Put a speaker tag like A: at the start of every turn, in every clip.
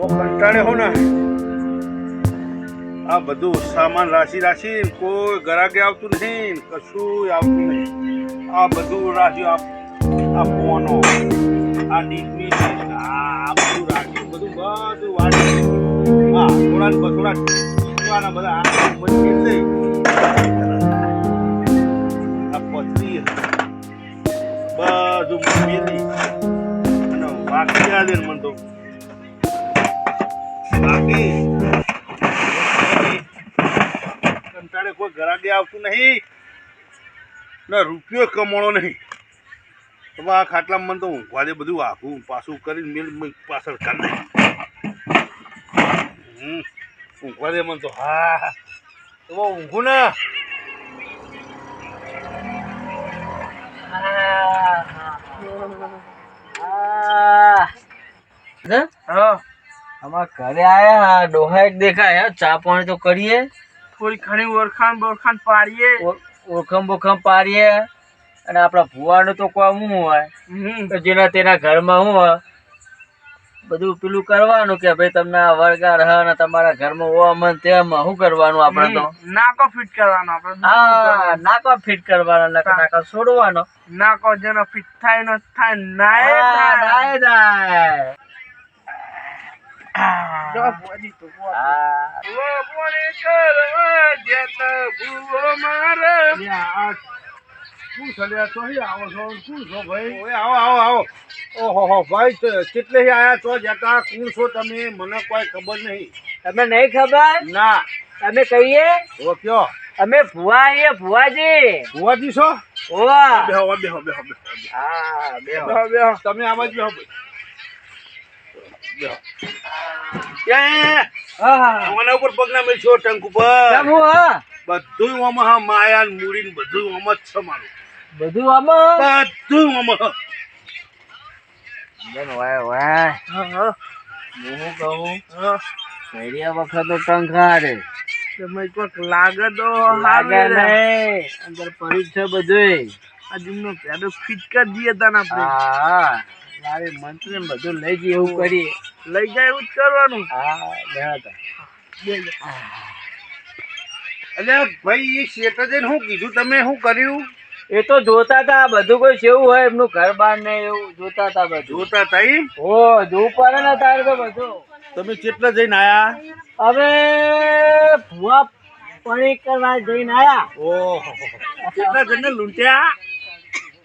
A: એવો કંટાળે હો ને. આ બધું સામાન રાશી રાશી, કોઈ ગરાકે આવતું નહીં ને કશું આવતું નહીં. આ બધું રાખ્યું આ ફોનો આ ડીપી, આ બધું રાખ્યું બધું બધું વાંચ્યું હા થોડા થોડા થોડાના બધા. આ મચી લઈ આ પથરી બધું મેલી અને યાદ મને તો. કંટાળે કોઈ ઘરાગે આવતું નહીં. ને રૂપિયો કમાણો નહીં. તો આ ખાટલામાં મને તો ઊંઘવા દે બધું આખું પાછું કરીને મેલ પાછળ કાઢ હમ. ઊંઘવા દે મને તો. હા તો બહુ ઊંઘું ને.
B: અમાર ઘરે આયા ડોહા એક દેખાય. ચા પાણી તો કરીએ.
C: થોડી ઘણી ઓળખાણ બોળખાણ પાડીએ.
B: ઓળખમ બોખમ પાડીએ. અને આપણા ભુવાનું તો કોઈ શું હોય. જેના તેના ઘરમાં શું હોય. બધું પેલું કરવાનું કે ભાઈ તમને આ વરગાર હ ને તમારા ઘરમાં ઓ અમન તેમ શું કરવાનું આપણે તો.
C: નાકો ફિટ કરવાનો આપણે
B: હા નાકો ફિટ કરવાનો નાકો નાકો છોડવાનો.
C: નાકો જેનો ફિટ થાય ન થાય નાય થાય. જો ભુવાજી તો જત ભુવો મારે.
A: અહીં આવો છો ભાઈ ઓય આવો આવો આવો ઓહો હો ભાઈ કેટલે આયા છો જતા કોણ છો તમે મને કોઈ ખબર નહીં
B: તમે નહીં ખબર
A: ના
B: તમે કહીએ
A: ઓ કયો
B: અમે ભુવા એ ભુવાજી
A: ભુવાજી છો
B: ઓવા
A: બેહો બેહો બેહો બેહો.
B: હા બેહો.
A: તમે આવા જ બેહો ભાઈ. આના ઉપર પગ ના મેળશો ટંક ઉપર. બધું આમાં માયા ને મૂડી ને બધું આમાં જ છે મારું.
B: બધું આમાં
A: બધું આમાં
B: બેન વાય વાય.
C: હા, હા,
B: હું કહું?
C: હા.
B: વખત તો ટંકારે
C: તમે કોક લાગે તો
B: લાગે. નહીં. અંદર પડી છે બધું
C: આ જીમનો પેડો ફિટકા દઈએ તને આપણે.
B: હા. મારે મંત્ર બધું લઈ જઈએ એવું કરીએ.
C: લઈ જાય એવું જ કરવાનું.
B: હા બેહો તો.
A: એટલે ભાઈ એ શેઠ જઈને શું કીધું તમે શું કર્યું?
B: એ તો જોતા હતા બધું કોઈ કેવું હોય એમનું ઘર બાર ને એવું જોતા હતા બધું.
A: જોતા હતા
B: એમ હો જોવું પડે ને તારે તો બધું.
A: તમે કેટલા જઈને આયા?
B: હવે ભુવા પણ કરવા જઈને આયા.
A: ઓહો. કેટલા જઈને લૂંટ્યા?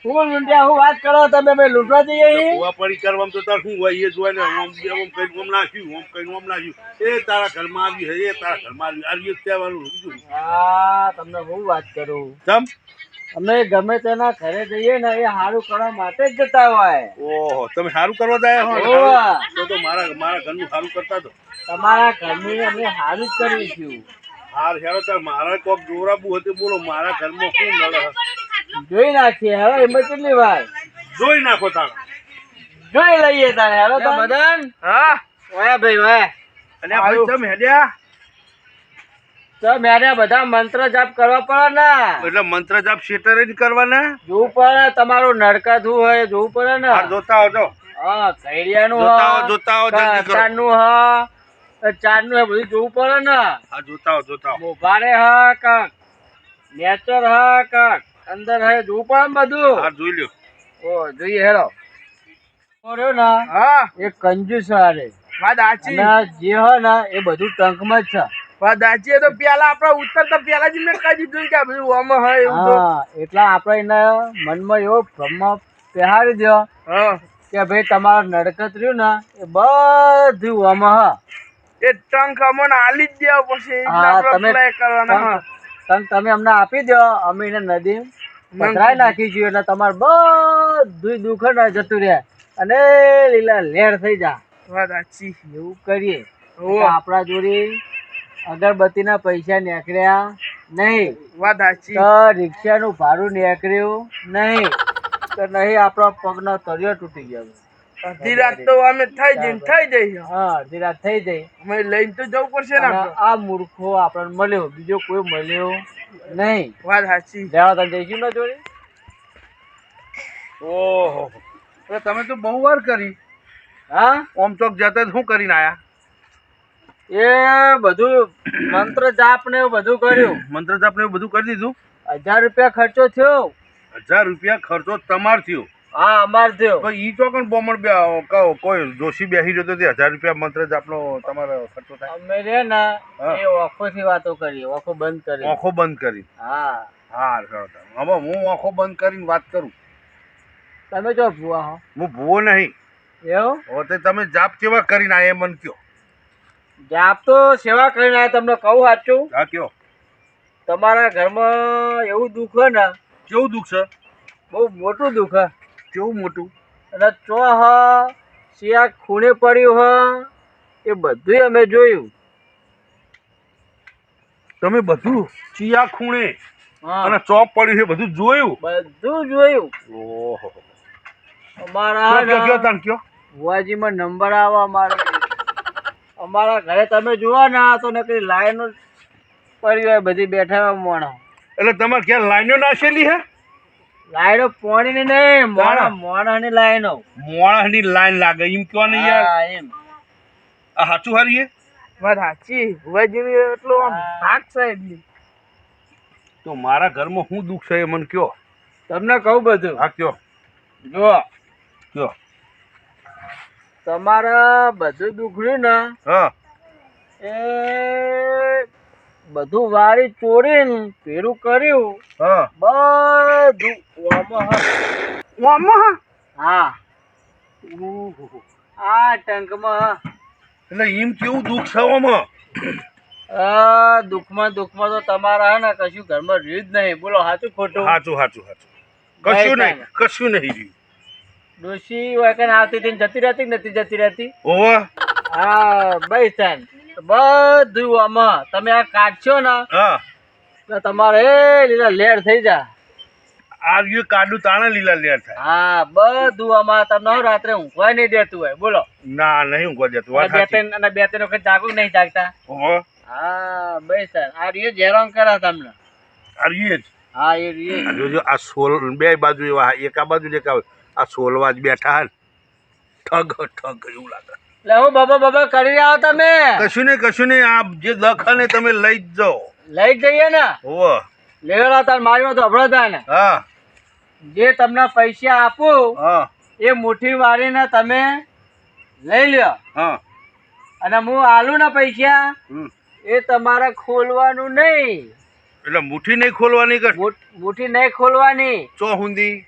B: હું લૂંટ્યા હું વાત કરો તમે ભાઈ લૂંટવા જઈએ?
A: કુવા પડી કરવામાં તો તાર શું હોય એ જોઈ ને ઓમ બે ઓમ કઈ ઓમ નાખ્યું ઓમ કઈ ઓમ નાખ્યું. એ તારા ઘરમાં આવ્યું હે એ તારા ઘરમાં આવ્યું. આ રીતે કહેવાનું બીજું
B: હા તમને હું વાત કરું?
A: તમ
B: અમે ગમે તેના ઘરે જઈએ ને એ સારું કરવા માટે જ જતા હોય.
A: ઓહો તમે સારું કરવા જાય હો તો તો મારા મારા ઘરનું સારું કરતા તો.
B: તમારા ઘરની અમે સારું જ કરીશું
A: હાર હેરો તાર મારા કોક જોરાબુ હતું બોલો મારા ઘરમાં શું નડે
B: જોઈ નાખીએ. હવે એમાં કેટલી વાર?
A: જોઈ નાખો તારા
B: જોઈ લઈએ તારે હવે તો મદન
C: હા.
B: ઓયા ભાઈ વાય
A: અને આ ભાઈ તમે હેડ્યા?
B: તો મેરે બધા મંત્ર જાપ કરવા પડે ને.
A: એટલે મંત્ર જાપ શેટરે જ કરવાના?
B: જોવું પડે તમારું નડકાતું હોય જોવું પડે ને.
A: જોતા આવજો.
B: હા કૈડિયાનું
A: જોતા જોતા આવો, જલ્દી
B: ચારનું હ ચારનું બધું જોવું પડે ને.
A: હા જોતા જોતા
B: મોભારે હા કાક. નેચર હા કાક. અંદર હે જોવું બધું.
A: હા જોઈ લ્યો.
B: ઓ જોઈએ હેરો રહ્યો ના
C: હા.
B: એ કંજૂસ હારે
C: વાત સાચી.
B: ના જે હો ના એ બધું ટંકમાં જ છે.
C: વાત સાચી તો પેલા આપણા ઉત્તર તો પેલા જ મેં કહી દીધું કે બધું ઓમ હે એવું તો.
B: હા એટલા આપણે એના મનમાં એવો ભ્રમ પહેરી દો
C: હા.
B: કે ભાઈ તમારું નડકત રહ્યું ને એ બધું ઓમ હા.
C: એ ટંક અમને આલી જ દેવો પછી.
B: તમે-
C: કરવાના
B: ટંક તમે અમને આપી દો અમે એને નદી પધરાઈ નાખીશું એટલે તમારે બધું દુઃખ જતું રહે. અને લીલા લેર થઈ જા.
C: વાત સાચી.
B: એવું કરીએ. આપણા જોડે અગરબત્તીના પૈસા નીકળ્યા નહીં.
C: વાત સાચી.
B: તો રિક્ષાનું ભાડું નીકળ્યું નહીં. તો નહીં આપણો પગનો તળિયો તૂટી ગયો.
C: અડધી રાત તો અમે થઈ જઈ થઈ જઈ
B: હા અડધી રાત થઈ જઈ.
C: અમે લઈને તો જવું પડશે ને
B: આ મૂર્ખો આપણને મળ્યો. બીજો કોઈ મળ્યો નહીં.
C: વાત સાચી.
B: જવા તને જઈશું ને જોડે?
A: ઓહો. તમે તો બહુ વાર કરી.
B: હા?
A: ઓમ ચોક જતા શું કરીને આયા?
B: એ બધું મંત્ર જાપ ને એવું બધું કર્યું.
A: મંત્ર જાપ ને એવું બધું કરી દીધું?
B: હજાર રૂપિયા ખર્ચો થયો.
A: હજાર રૂપિયા ખર્ચો તમાર થયો.
B: હા અમાર થયો
A: તો ઈ કોણ બોમણ બે કહો કોઈ જોશી બેસી રહ્યો તો તે હજાર રૂપિયા મંત્ર જાપનો તમારો ખર્ચો થાય.
B: અમે રે ને
A: હા.
B: એ ઓખો થી વાતો કરી ઓખો બંધ કરી.
A: આંખો બંધ કરી.
B: હા.
A: હા. હવે હું ઓખો બંધ કરીને વાત કરું.
B: તમે જો ભુવા હો.
A: હું ભૂવો નહીં.
B: એવું?
A: હો તે તમે જાપ કેવા કરીને આયા મને કયો.
B: જાપ તો સેવા કરીને આયા તમને કહું સાચું.
A: હા કયો.
B: તમારા ઘરમાં એવું દુઃખ હોય ને
A: કેવું દુઃખ છે?
B: બહુ મોટું દુઃખ હે.
A: કેવું મોટું?
B: અને ચો હ શિયા ખૂણે પડ્યું હ એ બધું અમે જોયું.
A: તમે બધું ચિયા ખૂણે અને ચોપ પડ્યું છે બધું જોયું?
B: બધું જોયું.
A: ઓહો.
B: અમારા ભુવાજીમાં નંબર આવે અમારે. અમારા ઘરે તમે જોવા ના તો નકરી લાઈનો પડી હોય બધી બેઠા હોય
A: એટલે તમારે ક્યાં લાઈનો નાખેલી હે?
B: લાઈનો પોણી નહીં મોણા? મોણાની લાઈનો.
A: મોણાની લાઈન લાગે એમ કયો ને યાર?
B: એમ.
A: આ સાચું હારીએ?
C: વાત સાચી ભુવાજીની એટલો આમ ભાગ છે
A: તો મારા ઘરમાં શું દુઃખ છે એ મને કયો?
B: તમને કહું બધું.
A: હા કયો.
B: જો
A: કયો.
B: તમારા બધું દુખડ્યું ને
A: હા.
B: એ બધું વારી ચોરીને પેરું કર્યું.
A: હા.
B: બધું ઓમાં હ-
C: ઓમાં
B: હા. આ ટંકમાં
A: એટલે એમ કેવું દુઃખ છે આમાં
B: આ દુઃખમાં દુઃખમાં તો તમારા હે ને કશું ઘરમાં રહ્યું જ નહીં. બોલો સાચું ખોટું?
A: સાચું સાચું સાચું કશું
B: નહીં
A: નહીં કશું નહીં રહ્યું.
B: ડોશી વખત આવતી હતી જતી રહેતી કે નથી જતી રહેતી.
A: ઓવા.
B: હા બસ તાન બધું આમાં. તમે આ કાઢશો ને
A: હા
B: તમારે એ લીલા લેર થઈ જા.
A: આ કાડું તાણે લીલા લેર થાય.
B: હા બધું આમાં તમને રાત્રે ઊંઘવા નહીં દેતું હોય. બોલો.
A: ના નહીં ઊંઘવા દેતું.
B: બે ત્રણ અને બે ત્રણ વખત જાગું નહીં જાગતા? હા બસ તાન આ રીએ જેરામ કરા તમને.
A: આ જ.
B: હા એ રીએ
A: આ જોજો આ સોલ બે બાજુ એવા એક બાજુ ને એક આ સોલવા જ બેઠા. ઠગ ઠગ એવું લાગે.
B: એટલે હું બાબા બાબા કરી રહ્યા તમે.
A: કશું નહીં કશું નહીં આ જે દખલ ને તમે લઈ જ જાઓ.
B: લઈ જઈએ ને?
A: ઓહો
B: લેવડા તાર મારી તો હભળો તા ને.
A: હા.
B: જે તમને પૈસા આપું
A: હા.
B: એ મુઠ્ઠી વાળીને તમે લઈ લ્યો.
A: હા.
B: અને હું આલું ને પૈસા. એ તમારે ખોલવાનું નહીં.
A: એટલે મુઠ્ઠી નહીં ખોલવાની કે
B: મુઠ્ઠી નહીં ખોલવાની.
A: ચો હુંદી?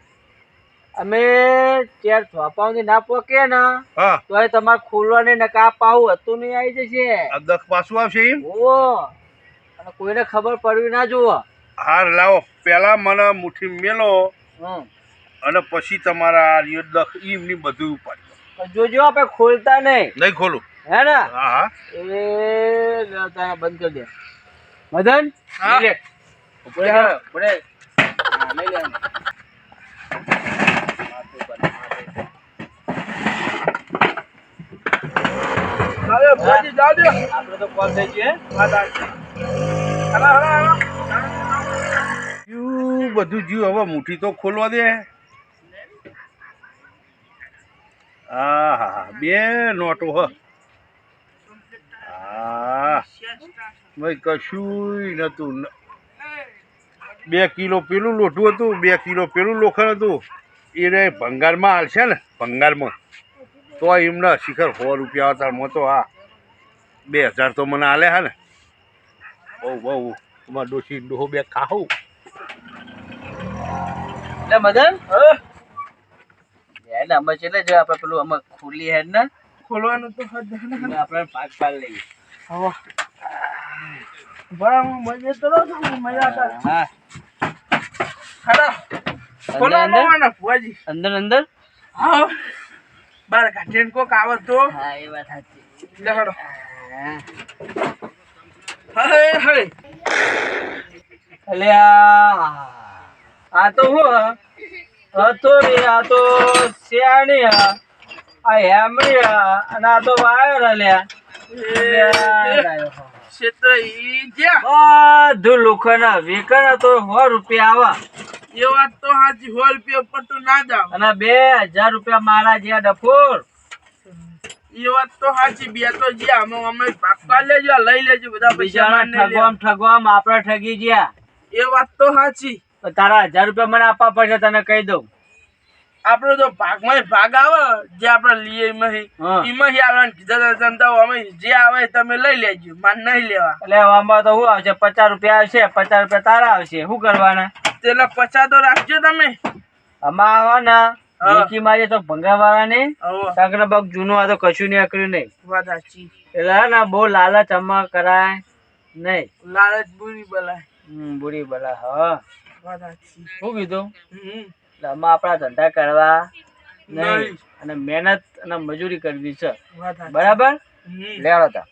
B: અમે ચાર ચોપાઉથી ના પોકે ને
A: હા.
B: તો એ તમારે ખોલવાની ને કા પાવું હતું નહીં આવી જશે.
A: આ દખ પાછું આવશે એમ?
B: ઓ અને કોઈને ખબર પડવી ના જુઓ.
A: હાર લાવો. પહેલા મને મુઠ્ઠી મેલો અને પછી તમારા દખ ઈમની બધું ઉપાડજો.
B: પણ જોજો આપણે ખોલતા નહીં.
A: નહીં ખોલું.
B: હે ને?
A: હા હા.
B: એ તારે બંધ કરી દે. મદન
C: હા?
B: લઈ લે. ઉપડે કર, ઉપડે. હા, લે.
C: હવે દે
B: આપણે તો કોલ થઈ ગયો હે?
C: વાત સાચી હાલો હાલો હાલો.
A: યુ બધું જીવ હવે મુઠ્ઠી તો ખોલવા દે. હા હા. બે નોટો હ. હા ભાઈ કશું નતું બે કિલો પેલું લોઠું હતું બે કિલો પેલું લોખંડ હતું. એ રે ભંગારમાં હાલશે ને ભંગારમાં. તો એમને શિખર સો રૂપિયા હતા મો તો હા. બે હજાર તો મને હાલે હા ને. બહુ બહુ. તમારે ડોસી ડોહો બે ખાહું.
B: એટલે મદન. હેડ છે ને જો આપણે પેલું આમાં ખુલ્લી હેડ ને.
C: ખોલવાનું તો.
B: એટલે આપણે પાક પાલ લઈએ.
C: હવા. બરાબર મજા તો લો મજા હતા
B: હા.
C: હાલો ખોલો
B: અંદર? અંદર અંદર?
C: હા. બાર કાઢીને કોક આવતો
B: હા એ વાત સાચી. એટલે આ તો હું. હતો રે આ તો શિયાળી હા આ હેમડી અને આ તો વાયર અલ્યા.
C: ક્ષેત્ર
B: બધું લોકોના વેકન તો સો રૂપિયા આવે.
C: એ વાત તો હાજી સો રૂપિયા ઉપર તો ના જાવ
B: અને બે હજાર રૂપિયા મારા જ્યાં ડફોર.
C: એ વાત તો સાચી બે તો જ્યાં અમે અમે પાકવા લેજો લઈ લેજો બધા પૈસા
B: ઠગવામ ઠગવામ આપણે ઠગી ગયા.
C: એ વાત તો સાચી.
B: તારા હજાર રૂપિયા મને આપવા પડશે તને કહી દઉં.
C: આપડે તો ભાગમાં ભાગ આવે જે આપણે લઈએ એમાં
B: હા.
C: એમાં કીધા ધંધા અમે જે આવે તમે લઈ લેજો માન નહીં લેવા.
B: એટલે આમાં તો શું આવશે પચાસ રૂપિયા આવશે પચાસ રૂપિયા તારા આવશે શું કરવાના?
C: તેલા પચાસ તો રાખજો તમે.
B: આમાં આવો ને
C: હા.
B: તો ભંગાવાળા ને બગ જૂનું આ તો કશું નહીં
C: વાત સાચી.
B: એટલે ના બહુ લાલચ અમા કરાય નહીં.
C: લાલચ બુરી બલાય.
B: હમ, બુરી બલા હા.
C: વાત સાચી.
B: શું કીધું. એટલે આમાં આપણા ધંધા કરવા નહીં. અને મહેનત અને મજૂરી કરવી છે. બરાબર. લેવડો તા.